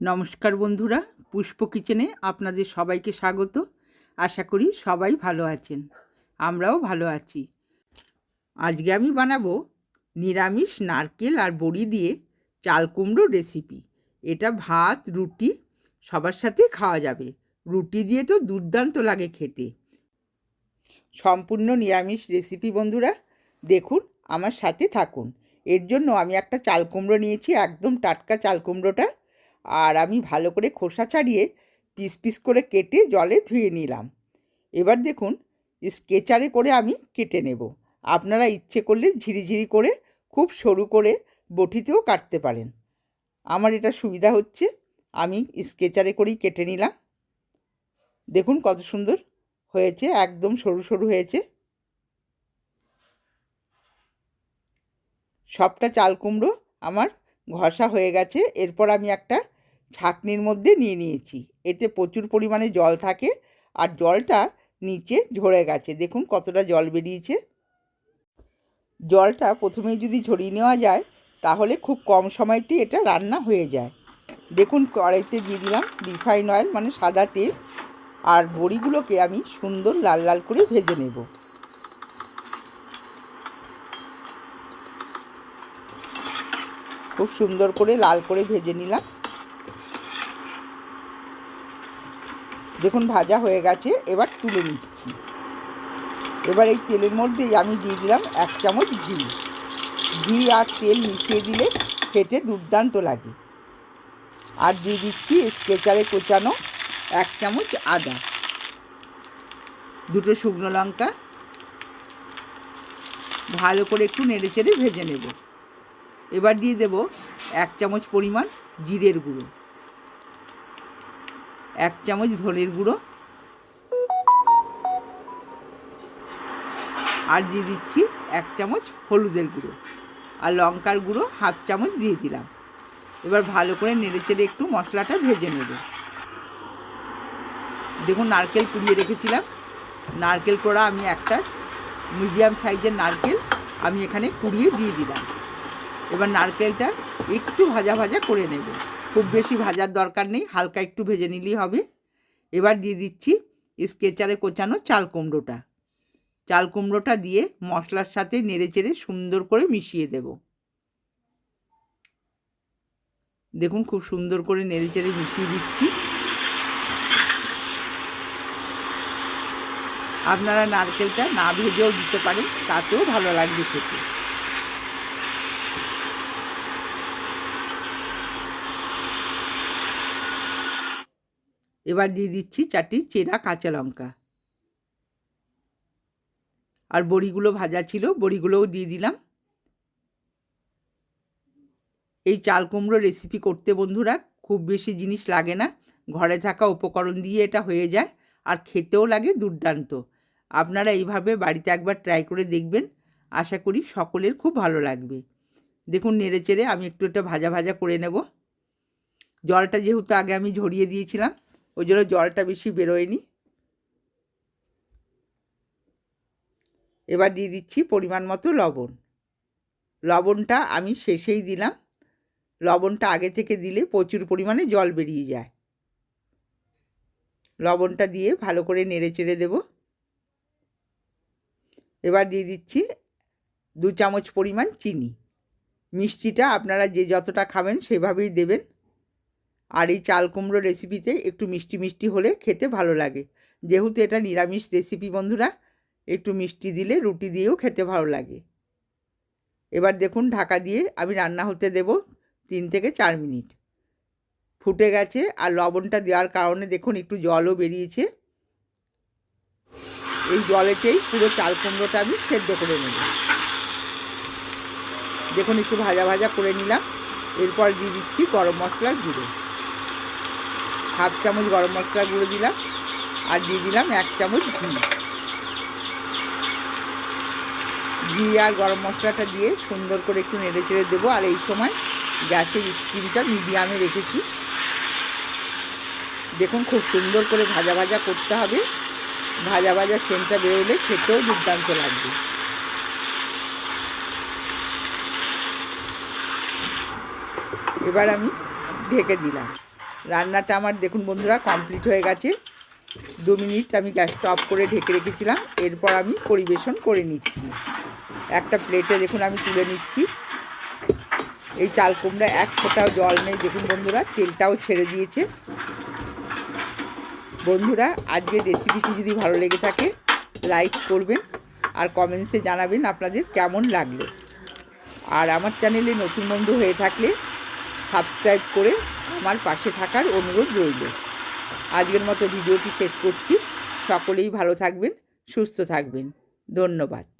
নমস্কার বন্ধুরা, পুষ্প কিচেনে আপনাদের সবাইকে স্বাগত। আশা করি সবাই ভালো আছেন, আমরাও ভালো আছি। আজকে আমি বানাবো নিরামিষ নারকেল আর বড়ি দিয়ে চাল কুমড়ো রেসিপি এটা ভাত, রুটি সবার সাথে খাওয়া যাবে। রুটি দিয়ে তো দুর্দান্ত লাগে খেতে। সম্পূর্ণ নিরামিষ রেসিপি বন্ধুরা, দেখুন, আমার সাথে থাকুন। এর জন্য আমি একটা চাল কুমড়ো নিয়েছি, একদম টাটকা চাল কুমড়োটা। আর আমি ভালো করে খোসা ছাড়িয়ে পিস পিস করে কেটে জলে ধুয়ে নিলাম। এবার দেখুন, স্কেচারে করে আমি কেটে নেব। আপনারা ইচ্ছে করলে ঝিরিঝিরি করে, খুব সরু করে বটিতেও কাটতে পারেন। আমার এটা সুবিধা হচ্ছে, আমি স্কেচারে করেই কেটে নিলাম। দেখুন কত সুন্দর হয়েছে, একদম সরু সরু হয়েছে। সবটা চাল কুমড়ো আমার ঘষা হয়ে গেছে। এরপর আমি একটা ছাঁকনির মধ্যে নিয়ে নিয়েছি। এতে প্রচুর পরিমাণে জল থাকে আর জলটা নিচে ঝরে গেছে। দেখুন কতটা জল বেরিয়েছে। জলটা প্রথমেই যদি ঝরিয়ে নেওয়া যায়, তাহলে খুব কম সময়তে এটা রান্না হয়ে যায়। দেখুন কড়াইতে দিয়ে দিলাম রিফাইন অয়েল মানে সাদা তেল, আর বড়িগুলোকে আমি সুন্দর লাল লাল করে ভেজে নেব। খুব সুন্দর করে লাল করে ভেজে নিলাম। দেখুন, ভাজা হয়ে গেছে, এবার তুলে নিচ্ছি। এবার এই তেলের মধ্যেই আমি দিয়ে দিলাম এক চামচ ঘি। ঘি আর তেল মিশিয়ে দিলে খেতে দুর্দান্ত লাগে। আর দিয়ে দিচ্ছি স্কেচারে কোচানো এক চামচ আদা। দুটো শুকনো লঙ্কা। ভালো করে একটু নেড়ে চেড়ে ভেজে নেব। এবার দিয়ে দেব এক চামচ পরিমাণ জিরের গুঁড়ো। এক চামচ ধনের গুঁড়ো। আর দিয়ে দিচ্ছি এক চামচ হলুদের গুঁড়ো। আর লঙ্কার গুঁড়ো হাফ চামচ দিয়ে দিলাম। এবার ভালো করে নেড়ে চেড়ে একটু মশলাটা ভেজে নেব। দেখুন, নারকেল কুড়িয়ে রেখেছিলাম। নারকেল কোড়া আমি একটা মিডিয়াম সাইজের নারকেল আমি এখানে কুড়িয়ে দিয়ে দিলাম। এবার নারকেলটা একটু ভাজা ভাজা করে নেব। খুব বেশি ভাজার দরকার নেই, হালকা একটু ভেজে নিলেই হবে। এবার দিয়ে দিচ্ছি স্কেচারে কোচানো চাল কুমড়োটা। চাল কুমড়োটা দিয়ে মশলার সাথে নেড়ে চেড়ে সুন্দর করে মিশিয়ে দেব। দেখুন খুব সুন্দর করে নেড়ে চেড়ে মিশিয়ে দিচ্ছি। আপনারা নারকেলটা না ভেজেও দিতে পারেন, তাতেও ভালো লাগবে খেতে। এবার দিয়ে দিচ্ছি চারটি চেরা কাঁচা লঙ্কা। আর বড়িগুলো ভাজা ছিল, বড়িগুলোও দিয়ে দিলাম। এই চাল কুমড়ো রেসিপি করতে বন্ধুরা খুব বেশি জিনিস লাগে না। ঘরে থাকা উপকরণ দিয়ে এটা হয়ে যায় আর খেতেও লাগে দুর্দান্ত। আপনারা এইভাবে বাড়িতে একবার ট্রাই করে দেখবেন। আশা করি সকলের খুব ভালো লাগবে। দেখুন নেড়ে চেড়ে আমি একটু একটা ভাজা ভাজা করে নেব। জলটা যেহেতু আগে আমি ঝরিয়ে দিয়েছিলাম ওই জন্য জলটা বেশি বেরোয়নি। এবার দিয়ে দিচ্ছি পরিমাণ মতো লবণ। লবণটা আমি শেষেই দিলাম। লবণটা আগে থেকে দিলে প্রচুর পরিমাণে জল বেরিয়ে যায়। লবণটা দিয়ে ভালো করে নেড়ে চেড়ে দেব। এবার দিয়ে দিচ্ছি দু চামচ পরিমাণ চিনি। মিষ্টিটা আপনারা যে যতটা খাবেন সেভাবেই দেবেন। আর এই চাল কুমড়ো রেসিপিতে একটু মিষ্টি মিষ্টি হলে খেতে ভালো লাগে। যেহেতু এটা নিরামিষ রেসিপি বন্ধুরা, একটু মিষ্টি দিলে রুটি দিয়েও খেতে ভালো লাগে। এবার দেখুন ঢাকা দিয়ে আমি রান্না হতে দেব তিন থেকে চার মিনিট। ফুটে গেছে আর লবণটা দেওয়ার কারণে দেখুন একটু জলও বেরিয়েছে। এই জলেতেই পুরো চাল কুমড়োটা আমি সেদ্ধ করে নেব। দেখুন একটু ভাজা ভাজা করে নিলাম। এরপর দিয়ে দিচ্ছি গরম মশলার গুঁড়ো। হাফ চামচ গরম মশলা গুঁড়ো দিলাম আর দিয়ে দিলাম এক চামচ ঘি। ঘি আর গরম মশলাটা দিয়ে সুন্দর করে একটু নেড়ে চেড়ে দেবো। আর এই সময় গ্যাসের স্টিমটা মিডিয়ামে রেখেছি। দেখুন খুব সুন্দর করে ভাজা ভাজা করতে হবে। ভাজা ভাজা সেন্টটা বেরোলে খেতেও দুর্দান্ত লাগবে। এবার আমি ঢেকে দিলাম। রান্নাটা আমার দেখুন বন্ধুরা কমপ্লিট হয়ে গেছে। দু মিনিট আমি গ্যাসটা অফ করে ঢেকে রেখেছিলাম, এরপর আমি পরিবেশন করে নিচ্ছি। একটা প্লেটে দেখুন আমি তুলে নিচ্ছি। এই চাল কুমড়া এক ফোঁটাও জল নেই, দেখুন বন্ধুরা, তেলটাও ছেড়ে দিয়েছে। বন্ধুরা, আজকের রেসিপিটি যদি ভালো লেগে থাকে লাইক করবেন আর কমেন্টসে জানাবেন আপনাদের কেমন লাগল। আর আমার চ্যানেলে নতুন বন্ধু হয়ে থাকলে সাবস্ক্রাইব করে আমার পাশে থাকার অনুরোধ রইল। আজকের মতো ভিডিওটি শেষ করছি। সকলেই ভালো থাকবেন, সুস্থ থাকবেন। ধন্যবাদ।